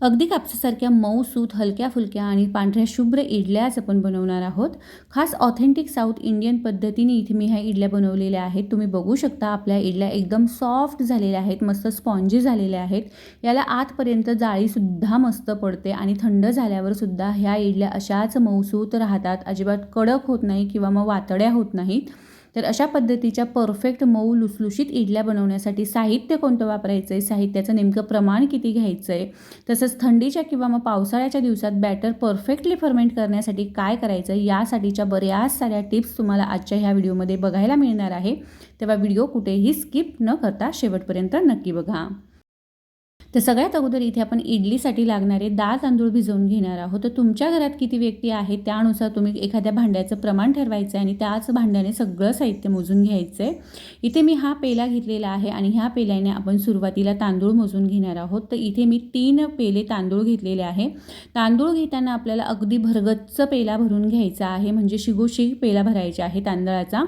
अगदी कापसासारख्या मऊ सूत हलक्या फुलक्या आणि पांढऱ्या शुभ्र इडल्याच आपण बनवणार आहोत. खास ऑथेंटिक साऊथ इंडियन पद्धतीने इथे मी ह्या इडल्या बनवलेल्या आहेत. तुम्ही बघू शकता आपल्या इडल्या एकदम सॉफ्ट झालेल्या आहेत मस्त स्पॉन्जी झालेल्या आहेत. याला आतपर्यंत जाळीसुद्धा मस्त पडते आणि थंड झाल्यावर सुद्धा ह्या इडल्या अशाच मऊसूत राहतात. अजिबात कडक होत नाही किंवा मग वातड्या होत नाहीत. तर अशा पद्धतीच्या परफेक्ट मऊ लुसलुशीत इडल्या बनवण्यासाठी साहित्य कोणतं वापरायचं आहे साहित्याचं नेमकं प्रमाण किती घ्यायचं आहे तसंच थंडीच्या किंवा मग पावसाळ्याच्या दिवसात बॅटर परफेक्टली फर्मेंट करण्यासाठी काय करायचं यासाठीच्या बऱ्याच साऱ्या टिप्स तुम्हाला आजच्या ह्या व्हिडिओमध्ये बघायला मिळणार आहे. तेव्हा व्हिडिओ कुठेही स्किप न करता शेवटपर्यंत नक्की बघा. तर सगळ्यात अगोदर इथे आपण इडलीसाठी लागणारे डाळ तांदूळ भिजवून घेणार आहोत. तर तुमच्या घरात किती व्यक्ती आहेत? त्यानुसार तुम्ही एखाद्या भांड्याचं प्रमाण ठरवायचं आहे आणि त्याच भांड्याने सगळं साहित्य मोजून घ्यायचं आहे इथे मी हा पेला घेतलेला आहे आणि ह्या पेल्याने आपण सुरुवातीला तांदूळ मोजून घेणार आहोत. तर इथे मी तीन पेले तांदूळ घेतलेले आहे. तांदूळ घेताना आपल्याला अगदी भरगच्च पेला भरून घ्यायचा आहे. म्हणजे शिगोशी पेला भरायचा आहे तांदळाचा.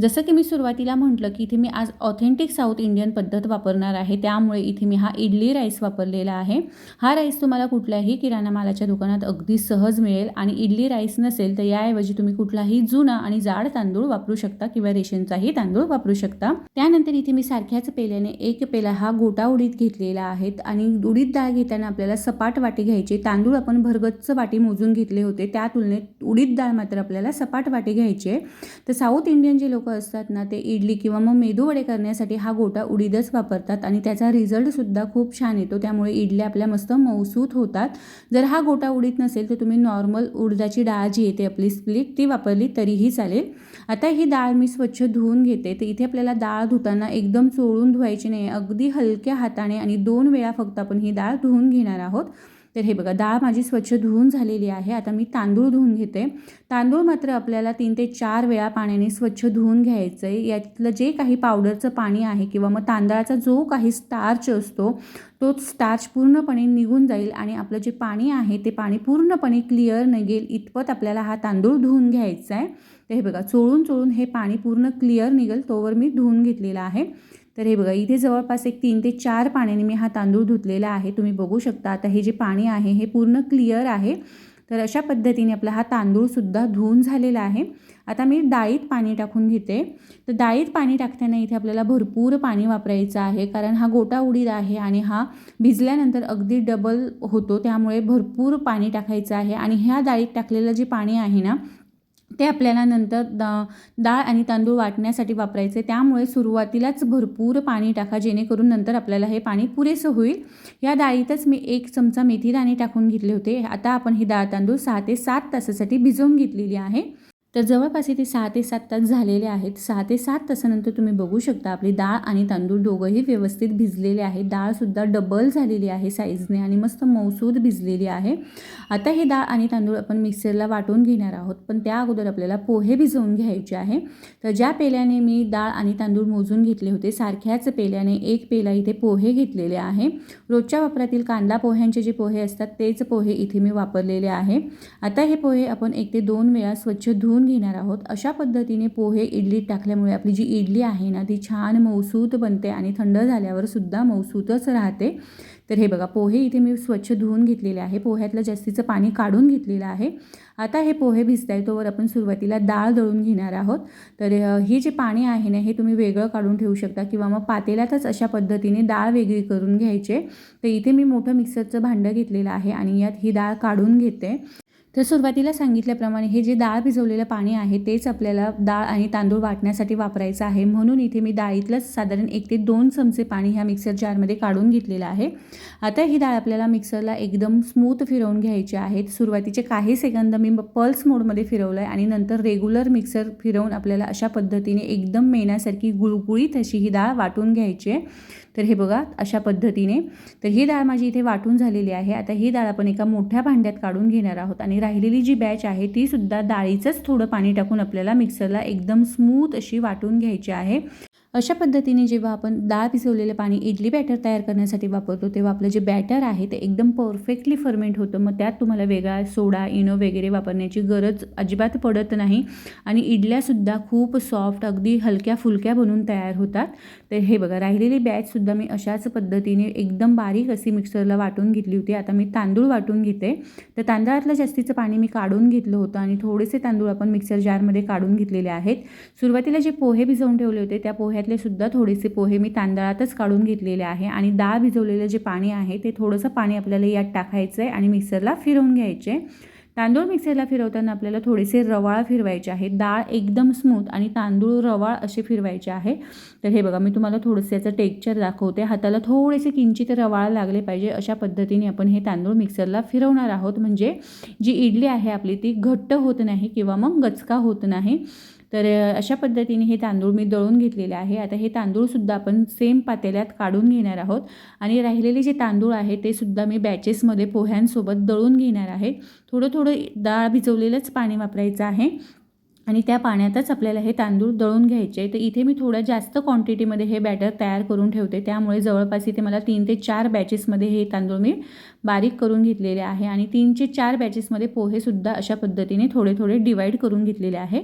जसं की मी सुरुवातीला म्हटलं की इथे मी आज ऑथेंटिक साऊथ इंडियन पद्धत वापरणार आहे. त्यामुळे इथे मी हा इडली राईस राईस वापरलेला आहे. हा राईस तुम्हाला कुठल्याही किराणा मालाच्या दुकानात अगदी सहज मिळेल आणि इडली राईस नसेल तर याऐवजी तुम्ही कुठलाही जुना आणि जाड तांदूळ वापरू शकता किंवा रेशनचाही तांदूळ वापरू शकता. त्यानंतर इथे मी सारख्याच पेल्याने एक पेला हा गोटा उडीद घेतलेला आहे आणि उडीद डाळ घेताना आपल्याला सपाट वाटी घ्यायची. तांदूळ आपण भरगच्च वाटी मोजून घेतले होते. त्या तुलनेत उडीद डाळ मात्र आपल्याला सपाट वाटी घ्यायची आहे. तर साऊथ इंडियन जे लोक असतात ना ते इडली किंवा मग मेदू वडे करण्यासाठी हा गोटा उडीदच वापरतात आणि त्याचा रिझल्टसुद्धा खूप छान येतो त्यामुळे इडल्या आपल्या मस्त मौसूत होतात. जर हा गोटा उडीत नसेल तर तुम्ही नॉर्मल उडदाची डाळ जी येते आपली स्प्लिट ती वापरली तरीही चालेल. आता ही डाळ मी स्वच्छ धुवून घेते. तर इथे आपल्याला डाळ धुताना एकदम चोळून धुवायची नाही अगदी हलक्या हाताने आणि दोन वेळा फक्त आपण ही डाळ धुवून घेणार आहोत. तर हे बघा डाळ माझी स्वच्छ धुवून झालेली आहे. आता मी तांदूळ धुवून घेते. तांदूळ मात्र आपल्याला तीन ते चार वेळा पाण्याने स्वच्छ धुवून घ्यायचं आहे यातलं जे काही पावडरचं पाणी आहे किंवा मग तांदळाचा जो काही स्टार्च असतो तो स्टार्च पूर्णपणे निघून जाईल आणि आपलं जे पाणी आहे ते पाणी पूर्णपणे क्लिअर निघेल. इतपत आपल्याला हा तांदूळ धुवून घ्यायचा आहे तर हे बघा चोळून चोळून हे पाणी पूर्ण क्लिअर निघेल. तोवर मी धुवून घेतलेलं आहे. तर हे बघा इथे जवळपास एक तीन ते चार पाण्याने मी हा तांदूळ धुतलेला आहे. तुम्ही बघू शकता आता हे जे पाणी आहे हे पूर्ण क्लिअर आहे. तर अशा पद्धतीने आपला हा तांदूळसुद्धा धुवून झालेला आहे. आता मी डाळीत पाणी टाकून घेते. तर डाळीत पाणी टाकताना इथे आपल्याला भरपूर पाणी वापरायचं आहे कारण हा गोटा उडीद आहे आणि हा भिजल्यानंतर अगदी डबल होतो त्यामुळे भरपूर पाणी टाकायचं आहे. आणि ह्या डाळीत टाकलेलं जे पाणी आहे ना ते आपल्याला नंतर दा डाळ आणि तांदूळ वाटण्यासाठी वापरायचे. त्यामुळे सुरुवातीलाच भरपूर पाणी टाका जेणेकरून नंतर आपल्याला हे पाणी पुरेसं होईल. या डाळीतच मी एक चमचा मेथी दाणे टाकून घेतले होते. आता आपण ही डाळ तांदूळ सहा ते सात तासासाठी भिजवून घेतलेली आहे. तर जवळपास इथे सहा ते सात तास झालेले आहेत. सहा ते सात तासानंतर तुम्ही बघू शकता आपली डाळ आणि तांदूळ दोघंही व्यवस्थित भिजलेले आहे डाळसुद्धा डबल झालेली आहे साईजने आणि मस्त मौसूद भिजलेली आहे. आता ही डाळ आणि तांदूळ आपण मिक्सरला वाटून घेणार आहोत. पण त्या अगोदर आपल्याला पोहे भिजवून घ्यायचे आहे. तर ज्या पेल्याने मी डाळ आणि तांदूळ मोजून घेतले होते सारख्याच पेल्याने एक पेला इथे पोहे घेतलेले आहे. रोजच्या वापरातील कांदा पोह्यांचे जे पोहे असतात तेच पोहे इथे मी वापरलेले आहे. आता हे पोहे आपण एक ते दोन वेळा स्वच्छ धुवून घेणार आहोत. अशा पद्धतीने पोहे इडलीत टाकल्यामुळे आपली जी इडली आहे ना ती छान मौसूत बनते आणि थंड झाल्यावर सुद्धा मौसूतच राहते. तर हे बघा पोहे इथे मी स्वच्छ धुवून घेतलेले आहे. पोह्यातलं जास्तीचं पाणी काढून घेतलेलं आहे. आता हे पोहे भिजत आहे तोवर आपण सुरुवातीला डाळ दळून घेणार आहोत. तर हे जे पाणी आहे ना हे तुम्ही वेगळं काढून ठेवू शकता किंवा मग पातेल्यातच अशा पद्धतीने डाळ वेगळी करून घ्यायचे. तर इथे मी मोठं मिक्सरचं भांडं घेतलेलं आहे आणि यात ही डाळ काढून घेते. तर सुरुवातीला सांगितल्याप्रमाणे हे जे डाळ भिजवलेलं पाणी आहे तेच आपल्याला डाळ आणि तांदूळ वाटण्यासाठी वापरायचं आहे. म्हणून इथे मी डाळीतलंच साधारण एक ते दोन चमचे पाणी ह्या मिक्सर जारमध्ये काढून घेतलेलं आहे. आता ही डाळ आपल्याला मिक्सरला एकदम स्मूथ फिरवून घ्यायची आहेत सुरुवातीचे काही सेकंद मी पल्स मोडमध्ये फिरवलं आहे आणि नंतर रेग्युलर मिक्सर फिरवून आपल्याला अशा पद्धतीने एकदम मेण्यासारखी गुळगुळीत अशी ही डाळ वाटून घ्यायची आहे. तर हे बघा अशा पद्धतीने. तर ही डाळ माझी इथे वाटून झालेली आहे. आता ही डाळ आपण एका मोठ्या भांड्यात काढून घेणार आहोत. आणि राहिलेली जी बॅच आहे ती सुद्धा डाळीचंच थोडं पाणी टाकून आपल्याला मिक्सरला एकदम स्मूथ अशी वाटून घ्यायची आहे. अशा पद्धतीने जेव्हा आपण डाळ पिसवलेलं पाणी इडली बॅटर तयार करण्यासाठी वापरतो तेव्हा आपलं जे बॅटर आहे ते एकदम परफेक्टली फर्मेंट होतं. मग त्यात तुम्हाला वेगळा सोडा इनो वगैरे वापरण्याची गरज अजिबात पडत नाही. आणि इडल्यासुद्धा खूप सॉफ्ट अगदी हलक्या फुलक्या बनून तयार होतात. तर हे बघा राहिलेली बॅचसुद्धा मी अशाच पद्धतीने एकदम बारीक अशी मिक्सरला वाटून घेतली होती. आता मी तांदूळ वाटून घेते. तर तांदळातलं जास्तीचं पाणी मी काढून घेतलं होतं आणि थोडेसे तांदूळ आपण मिक्सर जारमध्ये काढून घेतलेले आहेत. सुरुवातीला जे पोहे भिजवून ठेवले होते त्या पोह्यातले सुद्धा थोडेसे पोहे मी तांदळातच काढून घेतलेले आहे आणि डाळ भिजवलेलं जे पाणी आहे ते थोडंसं पाणी आपल्याला यात टाकायचं आहे आणि मिक्सरला फिरवून घ्यायचे तांदूळ मिक्सरला फिरवताना आपल्याला थोडेसे रवाळ फिरवायचे आहे डाळ एकदम स्मूथ आणि तांदूळ रवाळ असे फिरवायचे आहे. तर हे बघा मी तुम्हाला थोडंसं याचं टेक्चर दाखवते. हाताला थोडेसे किंचित रवाळ लागले पाहिजे अशा पद्धतीने आपण हे तांदूळ मिक्सरला फिरवणार आहोत. म्हणजे जी इडली आहे आपली ती घट्ट होत नाही किंवा मग गचका होत नाही. तर अशा पद्धतीने हे तांदूळ मी दळून घेतलेले आहे. आता हे तांदूळसुद्धा आपण सेम पातेल्यात काढून घेणार आहोत. आणि राहिलेले जे तांदूळ आहे ते सुद्धा मी बॅचेसमध्ये पोह्यांसोबत दळून घेणार आहे. थोडं थोडं डाळ भिजवलेलंच पाणी वापरायचं आहे. आणि त्या पाण्यातच आपल्याला हे तांदूळ दळून घ्यायचे. तर इथे मी थोडं जास्त क्वांटिटीमध्ये हे बॅटर तयार करून ठेवते. त्यामुळे जवळपास इथे मला तीन ते चार बॅचेसमध्ये हे तांदूळ मी बारीक करून घेतलेले आहे. आणि तीनचे चार बॅचेसमध्ये पोहेसुद्धा अशा पद्धतीने थोडे थोडे डिवाईड करून घेतलेले आहे.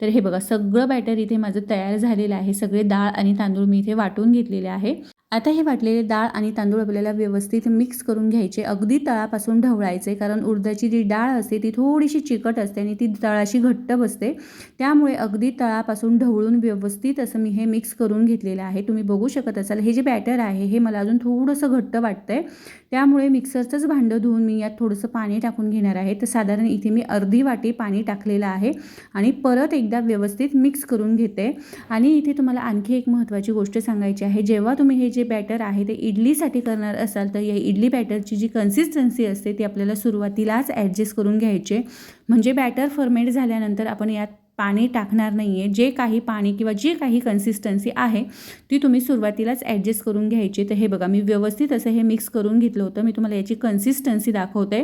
तर हे बघा सगळं बॅटर इथे माझं तयार झालेलं आहे. सगळे डाळ आणि तांदूळ मी इथे वाटून घेतलेले आहे. आता हे वाटलेले डाळ आणि तांदूळ आपल्याला व्यवस्थित मिक्स करून घ्यायचे अगदी तळापासून ढवळायचे कारण उडदाची जी डाळ असते ती थोडीशी चिकट असते आणि ती तळाशी घट्ट बसते. त्यामुळे अगदी तळापासून ढवळून व्यवस्थित असं मी हे मिक्स करून घेतलेलं आहे. तुम्ही बघू शकत असाल हे जे बॅटर आहे हे मला अजून थोडंसं घट्ट वाटतंय. त्यामुळे मिक्सरचंच भांडं धुवून मी यात थोडंसं पाणी टाकून घेणार आहे. तर साधारण इथे मी अर्धी वाटी पाणी टाकलेलं आहे आणि परत एकदा व्यवस्थित मिक्स करून घेते. आणि इथे तुम्हाला आणखी एक महत्त्वाची गोष्ट सांगायची आहे. जेव्हा तुम्ही हे जे बॅटर आहे ते इडलीसाठी करणार असाल तर या इडली बॅटरची जी कन्सिस्टन्सी असते ती आपल्याला सुरुवातीलाच ॲडजस्ट करून घ्यायचे म्हणजे बॅटर फर्मेट झाल्यानंतर आपण यात पाणी टाकणार नाही आहे जे काही पाणी किंवा जे काही कन्सिस्टन्सी आहे ती तुम्ही सुरुवातीलाच ॲडजस्ट करून घ्यायची. तर हे बघा मी व्यवस्थित असं हे मिक्स करून घेतलं होतं. मी तुम्हाला याची कन्सिस्टन्सी दाखवते.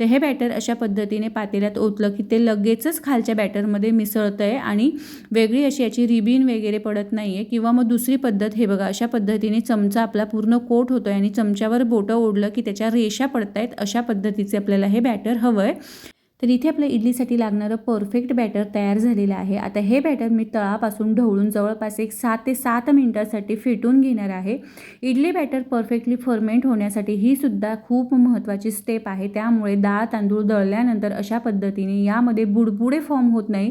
तर हे बॅटर अशा पद्धतीने पातेल्यात ओतलं की ते लगेचच खालच्या बॅटरमध्ये मिसळतं आहे आणि वेगळी अशी याची रिबीन वगैरे पडत नाही आहे किंवा मग दुसरी पद्धत हे बघा अशा पद्धतीने चमचा आपला पूर्ण कोट होतो आहे आणि चमच्यावर बोटं ओढलं की त्याच्या रेषा पडत आहेत अशा पद्धतीचे आपल्याला हे बॅटर हवं आहे तर इथे आपल्या इडलीसाठी लागणारं परफेक्ट बॅटर तयार झालेलं आहे. आता हे बॅटर मी तळापासून ढवळून जवळपास एक सात ते सात मिनटासाठी फेटून घेणार आहे. इडली बॅटर परफेक्टली फर्मेंट होण्यासाठी ही सुद्धा खूप महत्त्वाची स्टेप आहे. त्यामुळे डाळ तांदूळ दळल्यानंतर अशा पद्धतीने यामध्ये बुडबुडे फॉर्म होत नाही.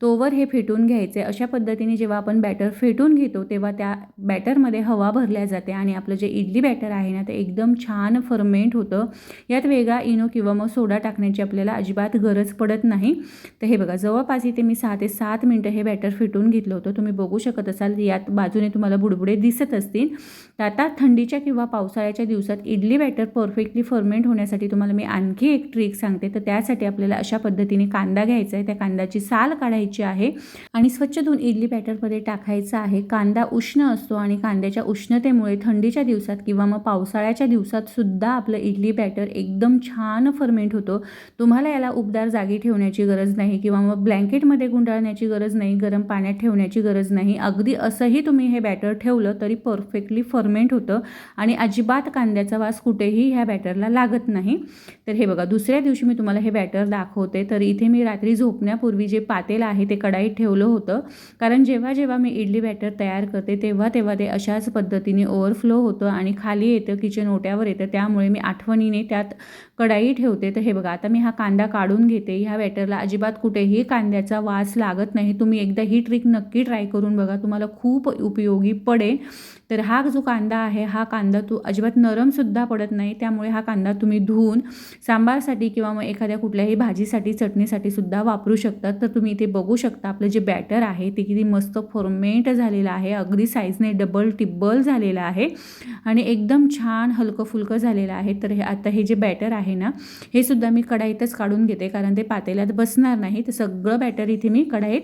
तोवर हे फेटून घ्यायचे. अशा पद्धतीने जेव्हा आपण बॅटर फेटून घेतो तेव्हा त्या बॅटरमध्ये हवा भरल्या जाते आणि आपलं जे इडली बॅटर आहे ना ते एकदम छान फर्मेंट होतं. यात वेगळा इनो किंवा मग सोडा टाकण्याची आपल्याला अजिबात गरज पडत नाही. तर हे बघा जवळपास इथे मी सहा ते सात मिनटं हे बॅटर फेटून घेतलं होतं. तुम्ही बघू शकत असाल यात बाजूने तुम्हाला बुडबुडे दिसत असतील. तर आता थंडीच्या किंवा पावसाळ्याच्या दिवसात इडली बॅटर परफेक्टली फर्मेंट होण्यासाठी तुम्हाला मी आणखी एक ट्रिक सांगते. तर त्यासाठी आपल्याला अशा पद्धतीने कांदा घ्यायचा आहे. त्या कांद्याची साल काढायची आहे. आणि स्वच्छ धुवून इडली बॅटरमध्ये टाकायचं आहे. कांदा उष्ण असतो आणि कांद्याच्या उष्णतेमुळे थंडीच्या दिवसात किंवा मग पावसाळ्याच्या दिवसात सुद्धा आपलं इडली बॅटर एकदम छान फर्मेंट होतो. तुम्हाला याला उबदार जागी ठेवण्याची गरज नाही किंवा मग ब्लँकेटमध्ये गुंडाळण्याची गरज नाही गरम पाण्यात ठेवण्याची गरज नाही. अगदी असंही तुम्ही हे बॅटर ठेवलं तरी परफेक्टली फर्मेंट होतं आणि अजिबात कांद्याचा वास कुठेही ह्या बॅटरला लागत नाही. तर हे बघा दुसऱ्या दिवशी मी तुम्हाला हे बॅटर दाखवते. तर इथे मी रात्री झोपण्यापूर्वी जे पातेल आहे ते कढाईत ठेवलं होतं. कारण जेव्हा जेव्हा मी इडली बॅटर तयार करते तेव्हा तेव्हा ते अशाच पद्धतीने ओव्हरफ्लो होतं आणि खाली येतं किचन ओट्यावर येतं. त्यामुळे मी आठवणीने त्यात कढाई ठेवते. तर हे बघा आता मी हा कांदा काढून घेते. ह्या बॅटरला अजिबात कुठेही कांद्याचा वास लागत नाही. तुम्ही एकदा ही ट्रिक नक्की ट्राय करून बघा. तुम्हाला खूप उपयोगी पडेल. तर हा जो कांदा आहे हा कांदा तू अजिबात नरमसुद्धा पडत नाही. त्यामुळे हा कांदा तुम्ही धुवून सांबारसाठी किंवा मग एखाद्या कुठल्याही भाजीसाठी चटणीसाठी सुद्धा वापरू शकतात तर तुम्ही इथे बघू शकता आपलं जे बॅटर आहे ते किती मस्त फॉर्मेट झालेलं आहे. अगदी साईजने डबल टिब्बल झालेलं आहे. आणि एकदम छान हलकं फुलकं झालेलं आहे. तर हे आता हे जे बॅटर आहे ना हे सुद्धा मी कढाईतच काढून घेते. कारण ते पातेल्यात बसणार नाही. तर सगळं बॅटर इथे मी कढाईत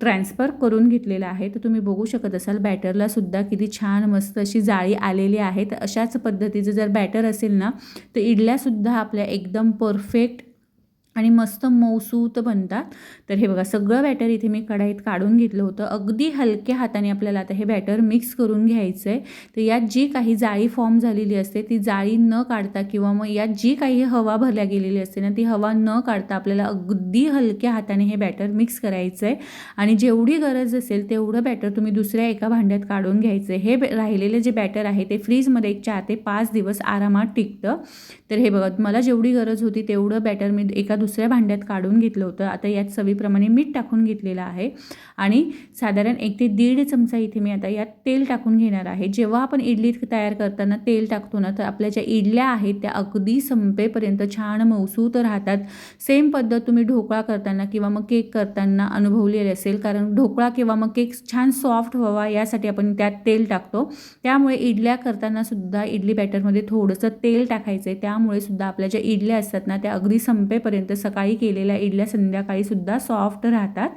ट्रान्सफर करून घेतलेलं आहे. तर तुम्ही बघू शकत असाल बॅटरलासुद्धा किती छान मस्त अशी जाळी आलेली आहे. तर अशाच पद्धतीचं जर बॅटर असेल ना तर इडल्यासुद्धा आपल्या एकदम परफेक्ट आणि मस्त मऊसूत बनतात. तर हे बघा सगळं बॅटर इथे मी कढाईत काढून घेतलं होतं. अगदी हलक्या हाताने आपल्याला आता हे बॅटर मिक्स करून घ्यायचं आहे तर यात जी काही जाळी फॉर्म झालेली असते ती जाळी न काढता किंवा मग यात जी काही हवा भरल्या गेलेली असते ना ती हवा न काढता आपल्याला अगदी हलक्या हाताने हे बॅटर मिक्स करायचं आहे आणि जेवढी गरज असेल तेवढं बॅटर तुम्ही दुसऱ्या एका भांड्यात काढून घ्यायचं आहे हे बे- राहिलेले जे बॅटर आहे ते फ्रीजमध्ये एक चार ते पाच दिवस आरामात टिकतं. तर हे बघा मला जेवढी गरज होती तेवढं बॅटर मी एका दुसऱ्या भांड्यात काढून घेतलं होतं. आता यात चवीप्रमाणे मीठ टाकून घेतलेलं आहे. आणि साधारण एक ते दीड चमचा इथे मी आता यात तेल टाकून घेणार आहे. जेव्हा आपण इडली तयार करताना तेल टाकतो ना तर आपल्या ज्या इडल्या आहेत त्या अगदी संपेपर्यंत छान मऊसूत राहतात. सेम पद्धत तुम्ही ढोकळा करताना किंवा मग केक करताना अनुभवलेले असेल. कारण ढोकळा किंवा मग केक छान सॉफ्ट व्हावा यासाठी आपण त्यात तेल टाकतो. त्यामुळे इडल्या करताना सुद्धा इडली बॅटरमध्ये थोडंसं तेल टाकायचं आहे त्यामुळे सुद्धा आपल्या ज्या इडल्या असतात ना त्या अगदी संपेपर्यंत तर सकाळी केलेल्या इडल्या संध्याकाळी सुद्धा सॉफ्ट राहतात.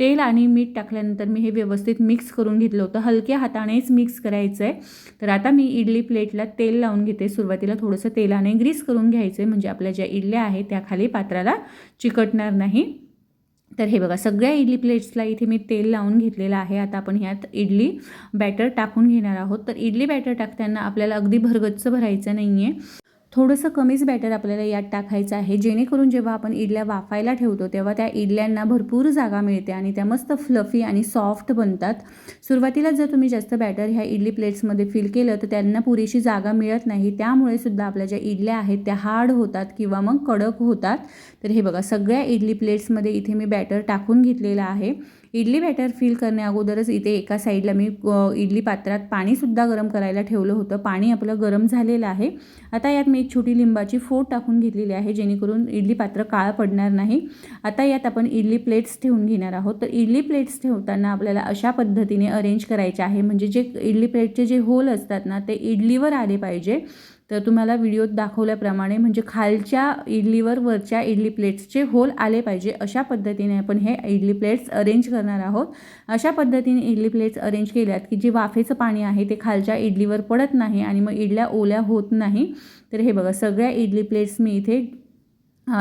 तेल आणि मीठ टाकल्यानंतर मी हे व्यवस्थित मिक्स करून घेतलं होतं. हलक्या हातानेच मिक्स करायचं आहे तर आता मी इडली प्लेटला तेल लावून घेते. सुरुवातीला थोडंसं तेलाने ग्रीस करून घ्यायचं आहे म्हणजे आपल्या ज्या इडल्या आहेत त्या खाली पात्राला चिकटणार नाही. तर हे बघा सगळ्या इडली प्लेट्सला इथे मी तेल लावून घेतलेलं आहे. आता आपण ह्यात इडली बॅटर टाकून घेणार आहोत. तर इडली बॅटर टाकताना आपल्याला अगदी भरगच्च भरायचं नाही आहे थोडंसं कमीच बॅटर आपल्याला यात टाकायचं आहे. जेणेकरून जेव्हा आपण इडल्या वाफायला ठेवतो तेव्हा त्या इडल्यांना भरपूर जागा मिळते आणि त्या मस्त फ्लफी आणि सॉफ्ट बनतात. सुरुवातीला जर तुम्ही जास्त बॅटर ह्या इडली प्लेट्समध्ये फिल केलं तर त्यांना पुरेशी जागा मिळत नाही. त्यामुळे सुद्धा आपल्या ज्या इडल्या आहेत त्या हार्ड होतात किंवा मग कडक होतात. तर हे बघा सगळ्या इडली प्लेट्समध्ये इथे मी बॅटर टाकून घेतलेलं आहे. इडली बॅटर फील करण्याअगोदरच इथे एका साईडला मी इडली पात्रात पाणीसुद्धा गरम करायला ठेवलं होतं. पाणी आपलं गरम झालेलं आहे. आता यात मी एक छोटी लिंबाची फोड टाकून घेतलेली आहे जेणेकरून इडली पात्र काळं पडणार नाही. आता यात आपण इडली प्लेट्स ठेवून घेणार आहोत. तर इडली प्लेट्स ठेवताना आपल्याला अशा पद्धतीने अरेंज करायचे आहे. म्हणजे जे इडली प्लेटचे जे होल असतात ना ते इडलीवर आले पाहिजे. तर तुम्हाला व्हिडिओत दाखवल्याप्रमाणे म्हणजे खालच्या इडलीवर वरच्या इडली प्लेट्सचे होल आले पाहिजे अशा पद्धतीने आपण हे इडली प्लेट्स अरेंज करणार आहोत. अशा पद्धतीने इडली प्लेट्स अरेंज केल्यात की जे वाफेचं पाणी आहे ते खालच्या इडलीवर पडत नाही आणि मग इडल्या ओल्या होत नाही. तर हे बघा सगळ्या इडली प्लेट्स मी इथे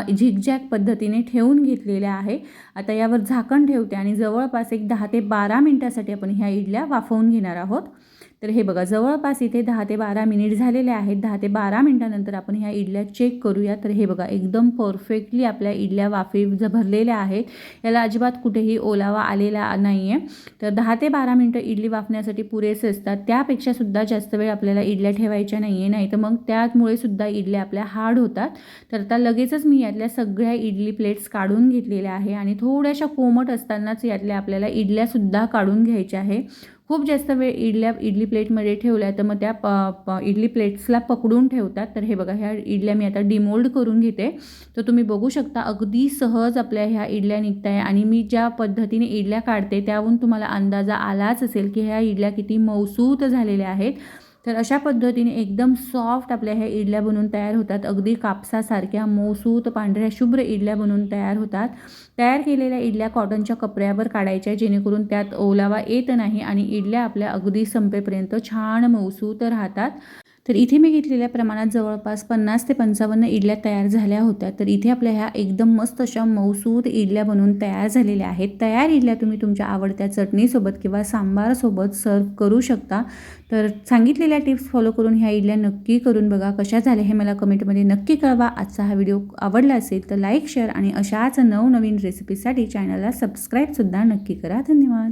झिकझॅक पद्धतीने ठेवून घेतलेल्या आहे. आता यावर झाकण ठेवते आणि जवळपास एक दहा ते बारा मिनटासाठी आपण ह्या इडल्या वाफवून घेणार आहोत. तर हे बघा जवळपास इथे दहा ते बारा मिनिट झालेले आहेत. दहा ते बारा मिनटानंतर आपण ह्या इडल्या चेक करूया. तर हे बघा एकदम परफेक्टली आपल्या इडल्या वाफी भरलेल्या आहेत. याला अजिबात कुठेही ओलावा आलेला नाही आहे तर दहा ते बारा मिनटं इडली वाफण्यासाठी पुरेसे असतात. त्यापेक्षा सुद्धा जास्त वेळ आपल्याला इडल्या ठेवायच्या नाही आहे नाही तर मग त्यामुळे सुद्धा इडल्या आपल्या हार्ड होतात. तर आता लगेचच मी यातल्या सगळ्या इडली प्लेट्स काढून घेतलेल्या आहे आणि थोड्याशा कोमट असतानाच यातल्या आपल्याला इडल्यासुद्धा काढून घ्यायच्या आहे. खूप जास्त वेळ इडल्या इडली प्लेटमध्ये ठेवल्या तर मग त्या प प इडली प्लेट्सला पकडून ठेवतात. तर हे बघा ह्या इडल्या मी आता डिमोल्ड करून घेते. तर तुम्ही बघू शकता अगदी सहज आपल्या ह्या इडल्या निघत आहे आणि मी ज्या पद्धतीने इडल्या काढते त्याहून तुम्हाला अंदाजा आलाच असेल की ह्या इडल्या किती मौसूत झालेल्या आहेत. तर अशा पद्धतीने एकदम सॉफ्ट आपल्या ह्या इडल्या बनवून तयार होतात. अगदी कापसासारख्या मोसूत पांढऱ्या शुभ्र इडल्या बनवून तयार होतात. तयार केलेल्या इडल्या कॉटनच्या कपड्यावर काढायच्या जेणेकरून त्यात ओलावा येत नाही आणि इडल्या आपल्या अगदी संपेपर्यंत छान मऊसूत राहतात. तर इथे मी घेतलेल्या प्रमाणात जवळपास पन्नास ते पंचावन्न इडल्या तयार झाल्या होत्या. तर इथे आपल्या ह्या एकदम मस्त अशा मौसूद इडल्या बनवून तयार झालेल्या आहेत. तयार इडल्या तुम्ही तुमच्या आवडत्या चटणीसोबत किंवा सांबारसोबत सर्व करू शकता. तर सांगितलेल्या टिप्स फॉलो करून ह्या इडल्या नक्की करून बघा कशा झाल्या हे मला कमेंटमध्ये नक्की कळवा. आजचा हा व्हिडिओ आवडला असेल तर लाईक शेअर आणि अशाच नवनवीन रेसिपीसाठी चॅनलला सबस्क्राईबसुद्धा नक्की करा. धन्यवाद.